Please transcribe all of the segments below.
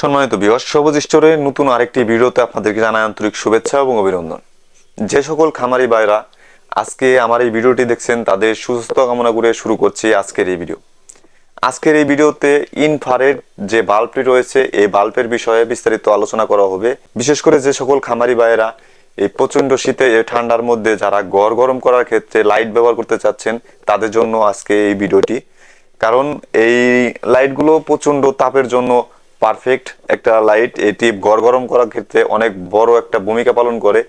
সম্মানিত বিহস সবুজ স্টোরের নতুন আরেকটি ভিডিওতে আপনাদেরকে জানাই আন্তরিক শুভেচ্ছা এবং অভিনন্দন। যে সকল খামারি ভাইরা আজকে আমার এই ভিডিওটি দেখছেন, তাদের সুস্থ কামনা করে শুরু করছি আজকের এই ভিডিও। আজকের এই ভিডিওতে ইনফারের যে বাল্বটি রয়েছে, এই বাল্বের বিষয়ে বিস্তারিত আলোচনা করা হবে। বিশেষ করে যে সকল খামারি ভাইয়েরা এই প্রচণ্ড শীতে, এই ঠান্ডার মধ্যে যারা গড় গরম করার ক্ষেত্রে লাইট ব্যবহার করতে চাচ্ছেন, তাদের জন্য আজকে এই ভিডিওটি। কারণ এই লাইটগুলো প্রচণ্ড তাপের জন্য পারফেক্ট একটা লাইট এটি গড় গরম করার ক্ষেত্রে অনেক বড় একটা ভূমিকা পালন করে।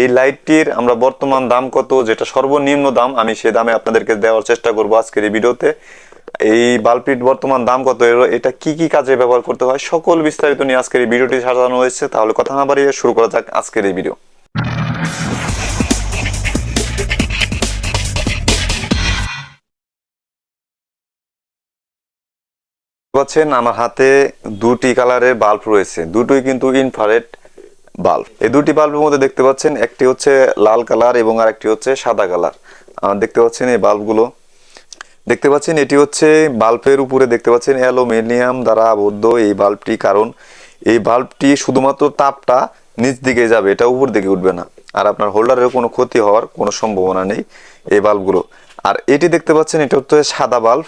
এই লাইটটির আমরা বর্তমান দাম কত, যেটা সর্বনিম্ন দাম, আমি সে দামে আপনাদেরকে দেওয়ার চেষ্টা করব আজকের এই ভিডিওতে। এই বাল্বটির বর্তমান দাম কত এটা কি কি কাজে ব্যবহার করতে হয়, সকল বিস্তারিত নিয়ে আজকের এই ভিডিওটি সাজানো হয়েছে। তাহলে কথা না বাড়িয়ে শুরু করা যাক আজকের এই ভিডিও। পাচ্ছেন আমার হাতে দুটি কালারের বাল্ব রয়েছে। দুটোই কিন্তু ইনফ্রারেড বাল্ব। এই দুটি বাল্বের মধ্যে দেখতে পাচ্ছেন, একটি হচ্ছে লাল কালার এবং আরেকটি হচ্ছে সাদা কালার। দেখতে পাচ্ছেন এই বাল্বগুলো। দেখতে পাচ্ছেন এটি হচ্ছে বাল্বের উপরে দেখতে পাচ্ছেন অ্যালুমিনিয়াম দ্বারা আবদ্ধ এই বাল্বটি, কারণ এই বাল্বটি শুধুমাত্র তাপটা নিচ দিকে যাবে, এটা উপর দিকে উঠবে না। আর আপনার হোল্ডারের কোনো ক্ষতি হওয়ার কোনো সম্ভাবনা নেই এই বাল্বগুলো। আর এটি দেখতে পাচ্ছেন, এটা হচ্ছে সাদা বাল্ব।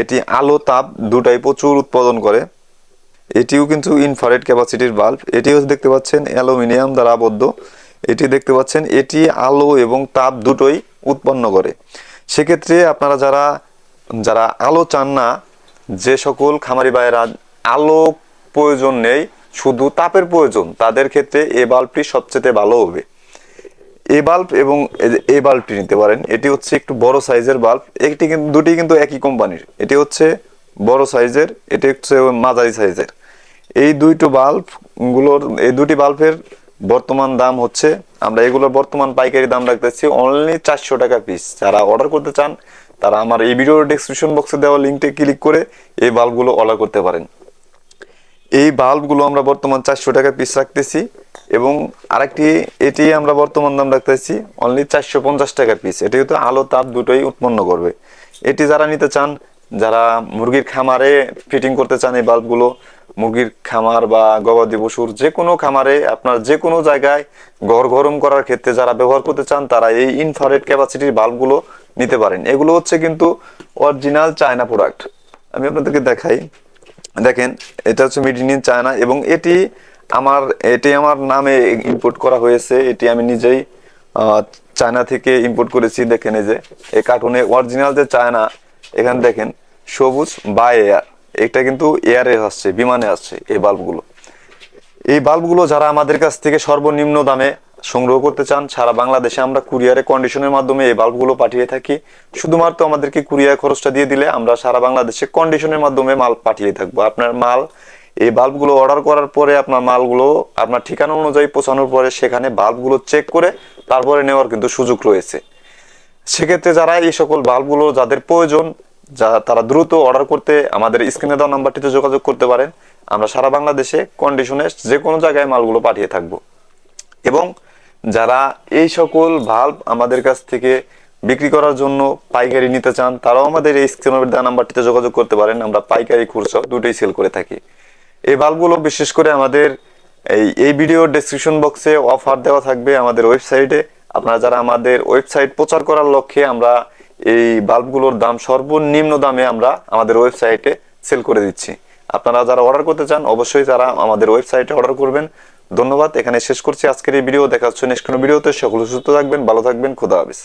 এটি আলো, তাপ দুটাই প্রচুর উৎপাদন করে। এটিও কিন্তু ইনফ্রারেড ক্যাপাসিটির বাল্ব এটিও দেখতে পাচ্ছেন অ্যালুমিনিয়াম দ্বারা আবদ্ধ। এটি দেখতে পাচ্ছেন এটি আলো এবং তাপ দুটোই উৎপন্ন করে। সেক্ষেত্রে আপনারা যারা যারা আলো চান না, যে সকল খামারি ভাইয়েরা আলো প্রয়োজন নেই, শুধু তাপের প্রয়োজন, তাদের ক্ষেত্রে এ বাল্বটি সবচেয়ে ভালো হবে। এই বাল্ব এবং এই বাল্বটি নিতে পারেন। এটি হচ্ছে একটু বড় সাইজের বাল্ব। একটি কিন্তু, দুটি কিন্তু একই কোম্পানির। এটি হচ্ছে বড় সাইজের, এটি হচ্ছে মাঝারি সাইজের। এই দুইটো বাল্বগুলোর এই দুটি বাল্বের বর্তমান দাম হচ্ছে, আমরা এগুলোর বর্তমান পাইকারি দাম রাখতেছি অনলি চারশো টাকা পিস যারা অর্ডার করতে চান, তারা আমার এই ভিডিওর ডেসক্রিপশন বক্সে দেওয়া লিঙ্কটি ক্লিক করে এই বাল্বগুলো অর্ডার করতে পারেন। এই বাল্বগুলো আমরা বর্তমান চারশো টাকা পিস রাখতেছি এবং আরেকটি এটি আমরা বর্তমান দাম রাখতেছি অনলি চারশো পঞ্চাশ টাকা পিস এটি কিন্তু আলো, তাপ দুটোই উৎপন্ন করবে। এটি যারা নিতে চান, যারা মুরগির খামারে ফিটিং করতে চান এই বাল্বগুলো, মুরগির খামার বা গবাদি পশুর যে কোনো খামারে আপনার যে কোনো জায়গায় ঘর গরম করার ক্ষেত্রে যারা ব্যবহার করতে চান, তারা এই ইনফ্রারেড ক্যাপাসিটির বাল্বগুলো নিতে পারেন। এগুলো হচ্ছে কিন্তু অরিজিনাল চায়না প্রোডাক্ট আমি আপনাদেরকে দেখাই। দেখেন, এটা হচ্ছে মেড ইন চায়না এবং এটি আমার এটি আমার নামে ইম্পোর্ট করা হয়েছে। এটি আমি নিজেই চায়না থেকে ইম্পোর্ট করেছি, দেখেন এই যে। এই কার্টুনে অরিজিনাল যে চায়না এখানে দেখেন, সবুজ বা এয়ার এটা কিন্তু এয়ারে আসছে, বিমানে আসছে এই বাল্বগুলো এই বাল্বগুলো যারা আমাদের কাছ থেকে সর্বনিম্ন দামে সংগ্রহ করতে চান, সারা বাংলাদেশে আমরা কুরিয়ারে কন্ডিশনের মাধ্যমে এই বাল্বগুলো পাঠিয়ে থাকি। শুধুমাত্র আমাদেরকে কুরিয়ার খরচটা দিয়ে দিলে আমরা সারা বাংলাদেশে কন্ডিশনের মাধ্যমে মাল পাঠিয়ে থাকব। আপনার মাল, এই বাল্বগুলো অর্ডার করার পরে আপনার মালগুলো আপনার ঠিকানা অনুযায়ী পৌঁছানোর পরে সেখানে বাল্বগুলো চেক করে তারপরে নেওয়ার কিন্তু সুযোগ রয়েছে। সেক্ষেত্রে যারা এই সকল বাল্বগুলো যাদের প্রয়োজন, যা তারা দ্রুত অর্ডার করতে আমাদের স্ক্রিনে দেওয়া নাম্বারটিতে যোগাযোগ করতে পারেন। আমরা সারা বাংলাদেশে কন্ডিশনে যে কোনো জায়গায় মালগুলো পাঠিয়ে থাকব। এবং যারা এই সকল ভাল্ব আমাদের কাছ থেকে বিক্রি করার জন্য পাইকারি নিতে চান, তারাও আমাদের এই স্ক্রিনের দেওয়া নাম্বারটিতে যোগাযোগ করতে পারেন। আমরা পাইকারি খুচরা দুটোই সেল করে থাকি। এই বাল্বগুলো বিশেষ করে আমাদের এই এই ভিডিওর ডেসক্রিপশন বক্সে অফার দেওয়া থাকবে আমাদের ওয়েবসাইটে আপনারা যারা আমাদের ওয়েবসাইট প্রচার করার লক্ষ্যে আমরা এই বাল্বগুলোর দাম সর্বনিম্ন দামে আমরা আমাদের ওয়েবসাইটে সেল করে দিচ্ছি। আপনারা যারা অর্ডার করতে চান, অবশ্যই তারা আমাদের ওয়েবসাইটে অর্ডার করবেন। ধন্যবাদ। এখানে শেষ করছি আজকের এই ভিডিও। দেখা নেক্সট কোনো ভিডিওতে। সকল সুস্থ থাকবেন, ভালো থাকবেন। খোদা হাফিজ।